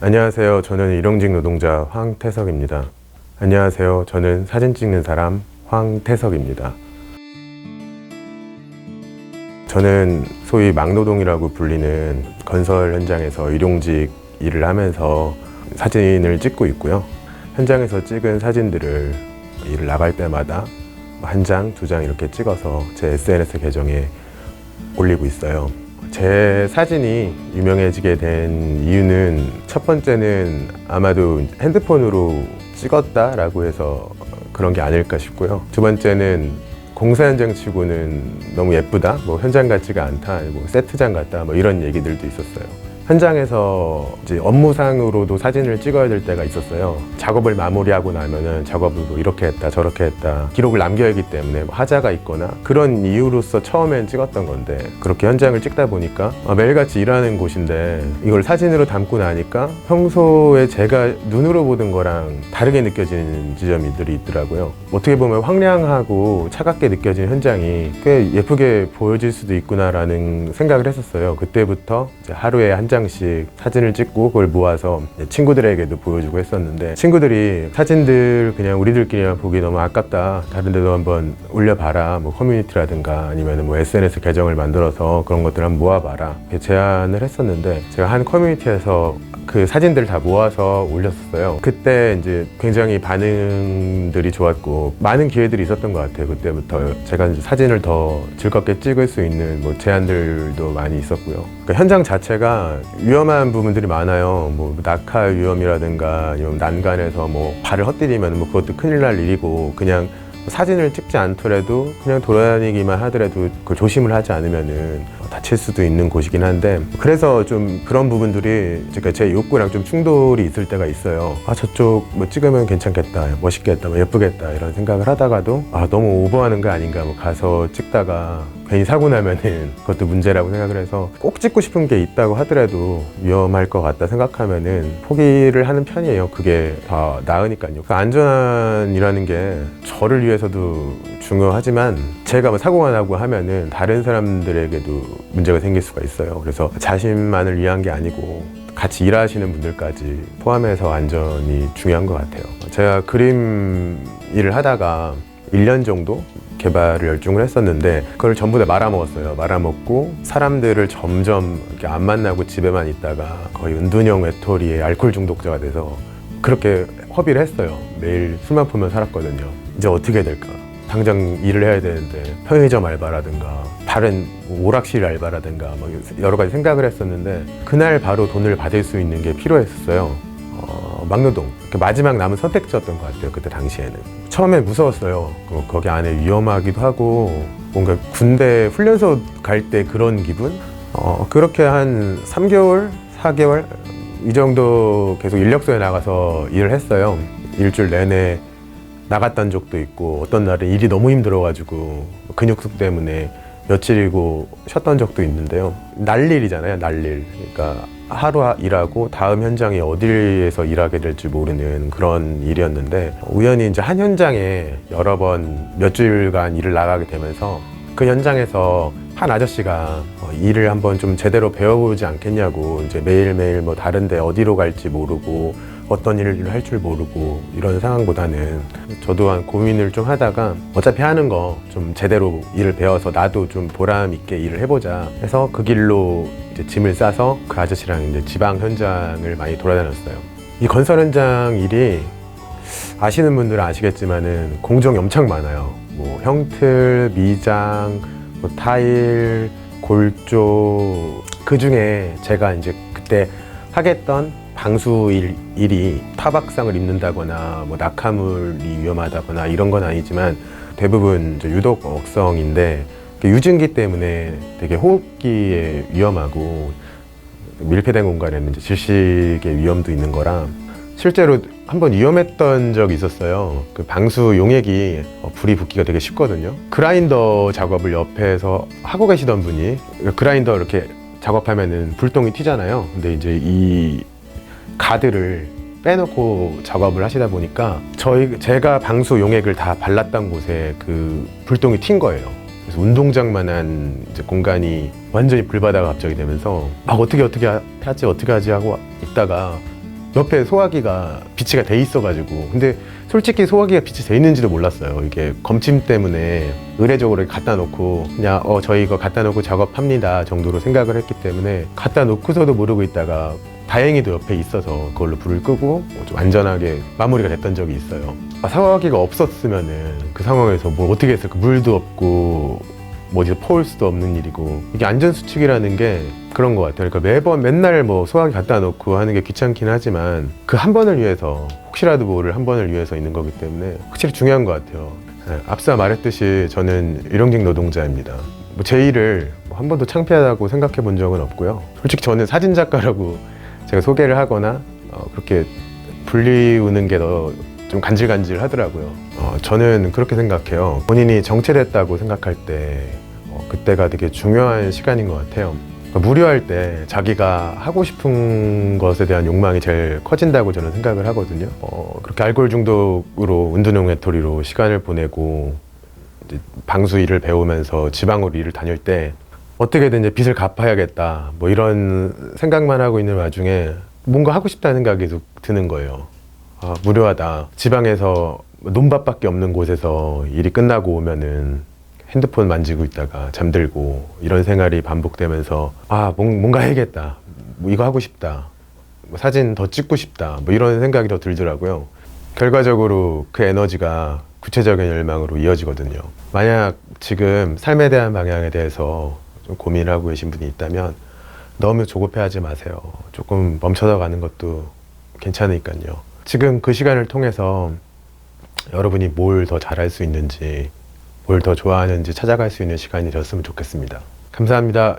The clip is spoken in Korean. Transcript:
안녕하세요. 저는 일용직 노동자 황태석입니다. 안녕하세요. 저는 사진 찍는 사람 황태석입니다. 저는 소위 막노동이라고 불리는 건설 현장에서 일용직 일을 하면서 사진을 찍고 있고요. 현장에서 찍은 사진들을 일을 나갈 때마다 한 장, 두 장 이렇게 찍어서 제 SNS 계정에 올리고 있어요. 제 사진이 유명해지게 된 이유는 첫 번째는 아마도 핸드폰으로 찍었다라고 해서 그런 게 아닐까 싶고요. 두 번째는 공사 현장 치고는 너무 예쁘다, 뭐 현장 같지가 않다, 뭐 세트장 같다, 뭐 이런 얘기들도 있었어요. 현장에서 이제 업무상으로도 사진을 찍어야 될 때가 있었어요. 작업을 마무리하고 나면은 작업을 뭐 이렇게 했다, 저렇게 했다, 기록을 남겨야 하기 때문에 뭐 하자가 있거나 그런 이유로서 처음엔 찍었던 건데 그렇게 현장을 찍다 보니까 아, 매일같이 일하는 곳인데 이걸 사진으로 담고 나니까 평소에 제가 눈으로 보던 거랑 다르게 느껴지는 지점들이 있더라고요. 어떻게 보면 황량하고 차갑게 느껴지는 현장이 꽤 예쁘게 보여질 수도 있구나라는 생각을 했었어요. 그때부터 하루에 한 장씩 사진을 찍고 그걸 모아서 친구들에게도 보여주고 했었는데 친구들이 사진들 그냥 우리들끼리만 보기 너무 아깝다. 다른 데도 한번 올려봐라. 뭐 커뮤니티라든가 아니면 뭐 SNS 계정을 만들어서 그런 것들 한번 모아봐라. 제안을 했었는데 제가 한 커뮤니티에서 그 사진들 다 모아서 올렸었어요. 그때 이제 굉장히 반응들이 좋았고 많은 기회들이 있었던 것 같아요. 그때부터 제가 이제 사진을 더 즐겁게 찍을 수 있는 뭐 제안들도 많이 있었고요. 그러니까 현장 자체가 위험한 부분들이 많아요. 뭐 낙하 위험이라든가 난간에서 뭐 발을 헛디디면 뭐 그것도 큰일 날 일이고 그냥 사진을 찍지 않더라도 그냥 돌아다니기만 하더라도 그걸 조심을 하지 않으면은 다칠 수도 있는 곳이긴 한데 그래서 좀 그런 부분들이 제가 제 욕구랑 좀 충돌이 있을 때가 있어요. 아 저쪽 뭐 찍으면 괜찮겠다, 멋있겠다, 뭐 예쁘겠다 이런 생각을 하다가도 아 너무 오버하는 거 아닌가 뭐 가서 찍다가 괜히 사고 나면은 그것도 문제라고 생각을 해서 꼭 찍고 싶은 게 있다고 하더라도 위험할 것 같다 생각하면은 포기를 하는 편이에요. 그게 더 나으니까요. 그 안전이라는 게 저를 위해서도 중요하지만 제가 뭐 사고가 나고 하면은 다른 사람들에게도 문제가 생길 수가 있어요. 그래서 자신만을 위한 게 아니고 같이 일하시는 분들까지 포함해서 안전이 중요한 것 같아요. 제가 그림 일을 하다가 1년 정도 개발을 열중을 했었는데 그걸 전부 다 말아먹었어요. 말아먹고 사람들을 점점 이렇게 안 만나고 집에만 있다가 거의 은둔형 외톨이의 알코올 중독자가 돼서 그렇게 허비를 했어요. 매일 술만 풀면 살았거든요. 이제 어떻게 될까? 당장 일을 해야 되는데 편의점 알바라든가 다른 오락실 알바라든가 막 여러 가지 생각을 했었는데 그날 바로 돈을 받을 수 있는 게 필요했었어요. 어, 막노동. 그 마지막 남은 선택지였던 것 같아요 그때 당시에는. 처음에 무서웠어요. 그- 거기 안에 위험하기도 하고 뭔가 군대 훈련소 갈 때 그런 기분? 어, 그렇게 한 3개월 4개월 이 정도 계속 인력소에 나가서 일을 했어요. 일주일 내내 나갔던 적도 있고 어떤 날은 일이 너무 힘들어가지고 근육숙 때문에 며칠이고 쉬었던 적도 있는데요. 날일이잖아요, 날일. 그러니까 하루 일하고 다음 현장이 어디에서 일하게 될지 모르는 그런 일이었는데 우연히 이제 한 현장에 여러 번 몇 주일간 일을 나가게 되면서 그 현장에서 한 아저씨가 어, 일을 한번 좀 제대로 배워보지 않겠냐고 이제 매일매일 뭐 다른데 어디로 갈지 모르고 어떤 일을 할 줄 모르고 이런 상황보다는 저도 한 고민을 좀 하다가 어차피 하는 거 좀 제대로 일을 배워서 나도 좀 보람 있게 일을 해보자 해서 그 길로 이제 짐을 싸서 그 아저씨랑 이제 지방 현장을 많이 돌아다녔어요. 이 건설 현장 일이 아시는 분들은 아시겠지만은 공정이 엄청 많아요. 뭐 형틀, 미장, 뭐 타일, 골조 그 중에 제가 이제 그때 하겠던 방수 일, 일이 타박상을 입는다거나 뭐 낙하물이 위험하다거나 이런 건 아니지만 대부분 유독 억성인데 그 유증기 때문에 되게 호흡기에 위험하고 밀폐된 공간에는 이제 질식의 위험도 있는 거라 실제로 한번 위험했던 적이 있었어요. 그 방수 용액이 어, 불이 붙기가 되게 쉽거든요. 그라인더 작업을 옆에서 하고 계시던 분이 그라인더 이렇게 작업하면은 불똥이 튀잖아요. 근데 이제 이 가드를 빼놓고 작업을 하시다 보니까 저희 제가 방수 용액을 다 발랐던 곳에 그 불똥이 튄 거예요. 그래서 운동장만한 이제 공간이 완전히 불바다가 갑자기 되면서 막 어떻게 어떻게 하지 어떻게 하지 하고 있다가 옆에 소화기가 비치가 돼 있어가지고 근데 솔직히 소화기가 비치 돼 있는지도 몰랐어요. 이게 검침 때문에 의례적으로 갖다 놓고 그냥 어 저희 이거 갖다 놓고 작업합니다 정도로 생각을 했기 때문에 갖다 놓고서도 모르고 있다가 다행히도 옆에 있어서 그걸로 불을 끄고 좀 안전하게 마무리가 됐던 적이 있어요. 아, 소화기가 없었으면은 그 상황에서 뭘 어떻게 했을까? 물도 없고 뭐 어디서 퍼올 수도 없는 일이고 이게 안전 수칙이라는 게 그런 것 같아요. 그러니까 매번 맨날 뭐 소화기 갖다 놓고 하는 게 귀찮긴 하지만 그 한 번을 위해서 혹시라도 모를 한 번을 위해서 있는 거기 때문에 확실히 중요한 것 같아요. 네, 앞서 말했듯이 저는 일용직 노동자입니다. 뭐 제 일을 뭐한 번도 창피하다고 생각해 본 적은 없고요. 솔직히 저는 사진 작가라고 제가 소개를 하거나 어, 그렇게 불리우는 게 더 좀 간질간질 하더라고요. 어, 저는 그렇게 생각해요. 본인이 정체됐다고 생각할 때 어, 그때가 되게 중요한 시간인 것 같아요. 그러니까 무료할 때 자기가 하고 싶은 것에 대한 욕망이 제일 커진다고 저는 생각을 하거든요. 어, 그렇게 알코올 중독으로 운동용 외톨이로 시간을 보내고 방수 일을 배우면서 지방으로 일을 다닐 때 어떻게든 이제 빚을 갚아야겠다 뭐 이런 생각만 하고 있는 와중에 뭔가 하고 싶다는 생각이 드는 거예요. 아, 무료하다. 지방에서 논밭밖에 없는 곳에서 일이 끝나고 오면은 핸드폰 만지고 있다가 잠들고 이런 생활이 반복되면서 아 뭔- 뭔가 해야겠다. 뭐 이거 하고 싶다. 뭐 사진 더 찍고 싶다. 뭐 이런 생각이 더 들더라고요. 결과적으로 그 에너지가 구체적인 열망으로 이어지거든요. 만약 지금 삶에 대한 방향에 대해서 좀 고민을 하고 계신 분이 있다면 너무 조급해하지 마세요. 조금 멈춰서 가는 것도 괜찮으니까요. 지금 그 시간을 통해서 여러분이 뭘 더 잘할 수 있는지, 뭘 더 좋아하는지 찾아갈 수 있는 시간이 되었으면 좋겠습니다. 감사합니다.